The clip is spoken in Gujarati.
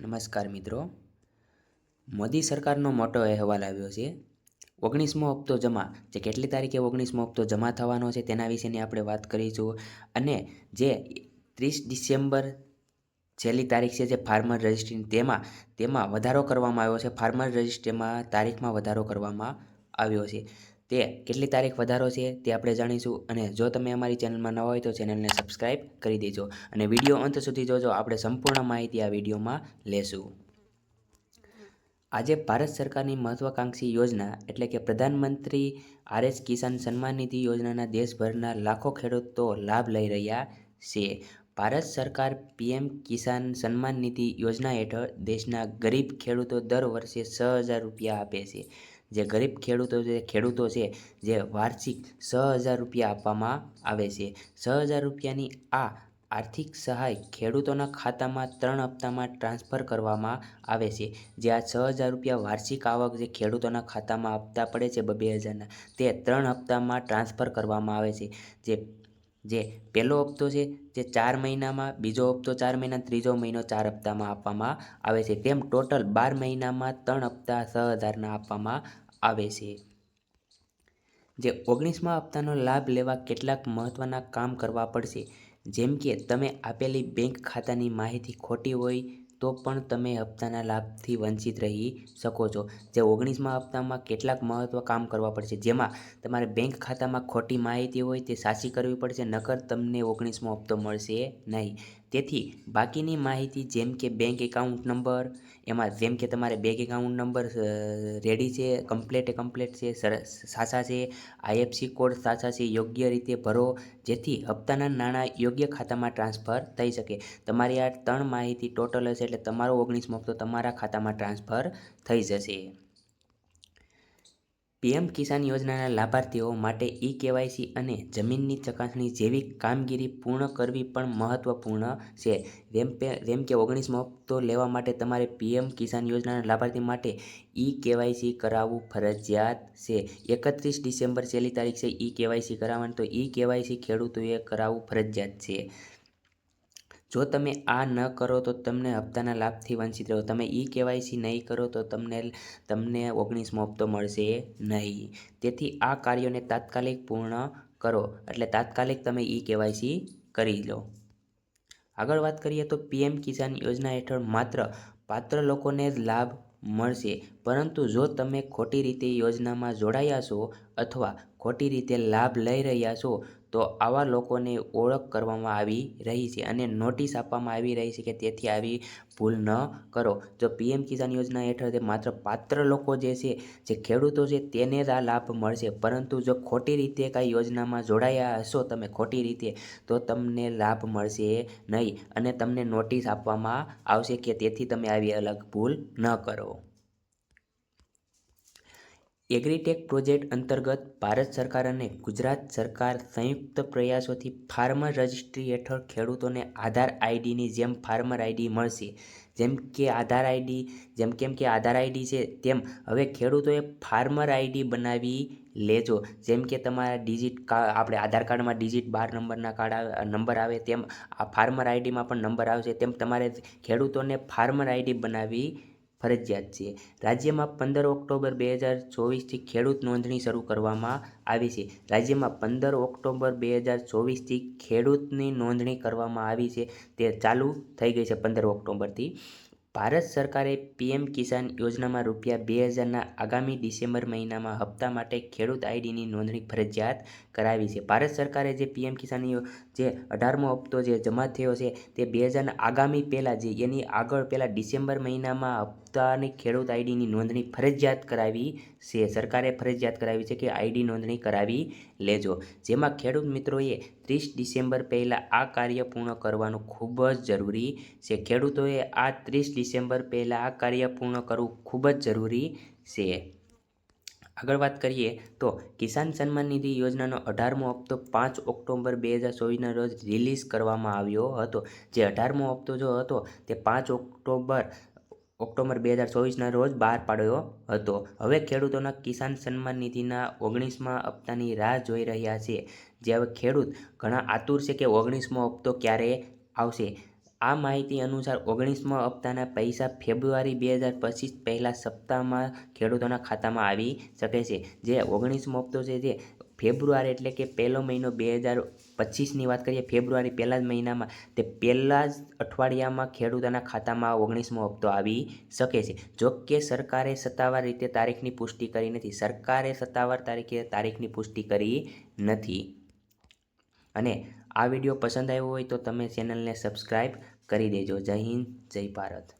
નમસ્કાર મિત્રો. મોદી સરકારનો મોટો અહેવાલ આવ્યો છે. ઓગણીસમો હપ્તો જમા, જે કેટલી તારીખે ઓગણીસમો હપ્તો જમા થવાનો છે તેના વિશેની આપણે વાત કરીશું. અને જે ત્રીસ ડિસેમ્બર છેલ્લી તારીખ છે જે ફાર્મર રજિસ્ટ્રી તેમાં તેમાં વધારો કરવામાં આવ્યો છે. ફાર્મર રજિસ્ટ્રીમાં તારીખમાં વધારો કરવામાં આવ્યો છે. તે કેટલી તારીખ વધારો છે તે આપણે જાણીશું અને જો તમે અમારી ચેનલમાં નવા હોય તો ચેનલને સબસ્ક્રાઈબ કરી દેજો અને વીડિયો અંત સુધી જોજો, આપણે સંપૂર્ણ માહિતી આ વિડીયોમાં લેશું. આજે ભારત સરકારની મહત્વાકાંક્ષી યોજના એટલે કે પ્રધાનમંત્રી આરએસ કિસાન સન્માન નિધિ યોજનાના દેશભરના લાખો ખેડૂતો લાભ લઈ રહ્યા છે. ભારત સરકાર પીએમ કિસાન સન્માન નિધિ યોજના હેઠળ દેશના ગરીબ ખેડૂતો દર વર્ષે છ હજાર રૂપિયા આપે છે. જે ગરીબ ખેડૂતો જે ખેડૂતો છે, જે વાર્ષિક છ હજાર રૂપિયા આપવામાં આવે છે. છ હજાર રૂપિયાની આ આર્થિક સહાય ખેડૂતોના ખાતામાં ત્રણ હપ્તામાં ટ્રાન્સફર કરવામાં આવે છે. જે આ છ હજાર રૂપિયા વાર્ષિક આવક જે ખેડૂતોના ખાતામાં હપ્તા પડે છે, બે હજારના, તે ત્રણ હપ્તામાં ટ્રાન્સફર કરવામાં આવે છે. જે જે પહેલો હપ્તો છે, જે ચાર મહિનામાં, બીજો હપ્તો ચાર મહિના, ત્રીજો મહિનો ચાર હપ્તામાં આપવામાં આવે છે. તેમ ટોટલ બાર મહિનામાં ત્રણ હપ્તા છ હજારના આપવામાં આવે છે. જે ઓગણીસમા હપ્તાનો લાભ લેવા કેટલાક મહત્ત્વના કામ કરવા પડશે. જેમ કે, તમે આપેલી બેંક ખાતાની માહિતી ખોટી હોય તો પણ તમે હપ્તાના લાભથી વંચિત રહી શકો છો. જે ઓગણીસમા હપ્તામાં કેટલાક મહત્ત્વ કામ કરવા પડશે. જેમાં તમારે બેંક ખાતામાં ખોટી માહિતી હોય તે સાચી કરવી પડશે, નકર તમને ઓગણીસમો હપ્તો મળશે નહીં. તેથી બાકીની માહિતી જેમ કે બેંક એકાઉન્ટ નંબર એમાં જેમ કે તમારે બેંક એકાઉન્ટ નંબર રેડી છે કમ્પ્લેટ કમ્પ્લેટ છે સાચા છે આઈએફસી કોડ સાચા છે, યોગ્ય રીતે ભરો, જેથી હપ્તાના નાણાં યોગ્ય ખાતામાં ટ્રાન્સફર થઈ શકે. તમારી આ ત્રણ માહિતી ટોટલ હશે એટલે તમારો ઓગણીસમો હપ્તો તમારા ખાતામાં ટ્રાન્સફર થઈ જશે. પીએમ કિસાન યોજનાના લાભાર્થીઓ માટે ઈ કેવાયસી અને જમીનની ચકાસણી જેવી કામગીરી પૂર્ણ કરવી પણ મહત્વપૂર્ણ છે. જેમ જેમ કે ઓગણીસમો હપ્તો લેવા માટે તમારે પીએમ કિસાન યોજનાના લાભાર્થી માટે ઈ કેવાયસી કરાવવું ફરજિયાત છે. એકત્રીસ ડિસેમ્બર છેલ્લી તારીખ છે ઈ કેવાયસી કરાવવાનું, તો ઈ કેવાયસી ખેડૂતોએ કરાવવું ફરજિયાત છે. જો તમે આ ન કરો તો તમને હપ્તાના લાભથી વંચિત રહો. તમે ઈ કેવાયસી નહીં કરો તો તમને તમને ઓગણીસમો હપ્તો મળશે નહીં. તેથી આ કાર્યોને તાત્કાલિક પૂર્ણ કરો. એટલે તાત્કાલિક તમે ઈ કેવાયસી કરી લો. આગળ વાત કરીએ તો પીએમ કિસાન યોજના હેઠળ માત્ર પાત્ર લોકોને જ લાભ મળશે. પરંતુ જો તમે ખોટી રીતે યોજનામાં જોડાયા છો અથવા ખોટી રીતે લાભ લઈ રહ્યા છો તો આવા લોકોને ઓળખ કરવામાં આવી રહી છે અને નોટિસ આપવામાં આવી રહી છે કે તેથી આવી ભૂલ ન કરો. જો પીએમ કિસાન યોજના હેઠળ તે માત્ર પાત્ર લોકો જે છે, જે ખેડૂતો છે, તેને જ આ લાભ મળશે. પરંતુ જો ખોટી રીતે કાંઈ યોજનામાં જોડાયા હશો તમે ખોટી રીતે, તો તમને લાભ મળશે નહીં અને તમને નોટિસ આપવામાં આવશે કે તેથી તમે આવી અલગ ભૂલ ન કરો. એગ્રીટેક પ્રોજેક્ટ અંતર્ગત ભારત સરકાર અને ગુજરાત સરકાર સંયુક્ત પ્રયાસોથી ફાર્મર રજિસ્ટ્રી હેઠળ ખેડૂતોને આધાર આઈડીની જેમ ફાર્મર આઈડી મળશે. જેમ કે આધાર આઈડી, જેમ કેમ કે આધાર આઈડી છે તેમ હવે ખેડૂતોએ ફાર્મર આઈડી બનાવી લેજો. જેમ કે તમારા ડિજિટ આપણે આધાર કાર્ડમાં ડિજિટ બાર નંબરના કાર્ડ આવે, નંબર આવે તેમ આ ફાર્મર આઈડીમાં પણ નંબર આવશે. તેમ તમારે ખેડૂતોને ફાર્મર આઈડી બનાવવી ફરજિયાત છે. રાજ્યમાં પંદર ઓક્ટોબર બે હજાર ચોવીસથી ખેડૂત નોંધણી શરૂ કરવામાં આવી છે. રાજ્યમાં પંદર ઓક્ટોબર બે હજાર ચોવીસથી ખેડૂતની નોંધણી કરવામાં આવી છે. તે ચાલુ થઈ ગઈ છે પંદર ઓક્ટોબરથી. ભારત સરકારે પીએમ કિસાન યોજનામાં રૂપિયા બે હજારના આગામી ડિસેમ્બર મહિનામાં હપ્તા માટે ખેડૂત આઈડીની નોંધણી ફરજિયાત કરાવી છે. ભારત સરકારે જે પીએમ કિસાન જે અઢારમો હપ્તો જે જમા થયો છે તે બે હજારના આગામી પહેલાં જે એની આગળ પહેલાં ડિસેમ્બર મહિનામાં હપ્તાની ખેડૂત આઈડીની નોંધણી ફરજિયાત કરાવી છે. સરકારે ફરજિયાત કરાવી છે કે આઈડી નોંધણી કરાવી લેજો. જેમાં ખેડૂત મિત્રોએ ત્રીસ ડિસેમ્બર પહેલાં આ કાર્ય પૂર્ણ કરવાનું ખૂબ જ જરૂરી છે. ખેડૂતોએ આ ત્રીસ ડિસેમ્બર પહેલાં આ કાર્ય પૂર્ણ કરવું ખૂબ જ જરૂરી છે. આગળ વાત કરીએ તો કિસાન સન્માન નિધિ યોજનાનો અઢારમો હપ્તો પાંચ ઓક્ટોબર બે હજાર ચોવીસના રોજ રિલીઝ કરવામાં આવ્યો હતો. જે અઢારમો હપ્તો જો હતો, તે પાંચ ઓક્ટોબર ઓક્ટોબર બે હજાર ચોવીસના રોજ બહાર પાડ્યો હતો. હવે ખેડૂતોના કિસાન સન્માન નિધિના ઓગણીસમાં હપ્તાની રાહ જોઈ રહ્યા છે. જે હવે ખેડૂત ઘણા આતુર છે કે ઓગણીસમો હપ્તો ક્યારે આવશે? આ માહિતી અનુસાર ઓગણીસમાં હપ્તાના પૈસા ફેબ્રુઆરી બે હજાર પચીસ પહેલા સપ્તાહમાં ખેડૂતોના ખાતામાં આવી શકે છે. જે ઓગણીસમો હપ્તો છે જે ફેબ્રુઆરી એટલે કે પહેલો મહિનો બે હજાર પચીસની વાત કરીએ, ફેબ્રુઆરી પહેલા જ મહિનામાં, તે પહેલા જ અઠવાડિયામાં ખેડૂતોના ખાતામાં ઓગણીસમો હપ્તો આવી શકે છે. જો કે સરકારે સત્તાવાર રીતે તારીખની પુષ્ટિ કરી નથી. સરકારે સત્તાવાર તારીખે તારીખની પુષ્ટિ કરી નથી. અને આ વીડિયો પસંદ આવ્યો હોય તો તમે ચેનલને સબસ્ક્રાઈબ કરી દેજો. જય હિન્દ જય ભારત.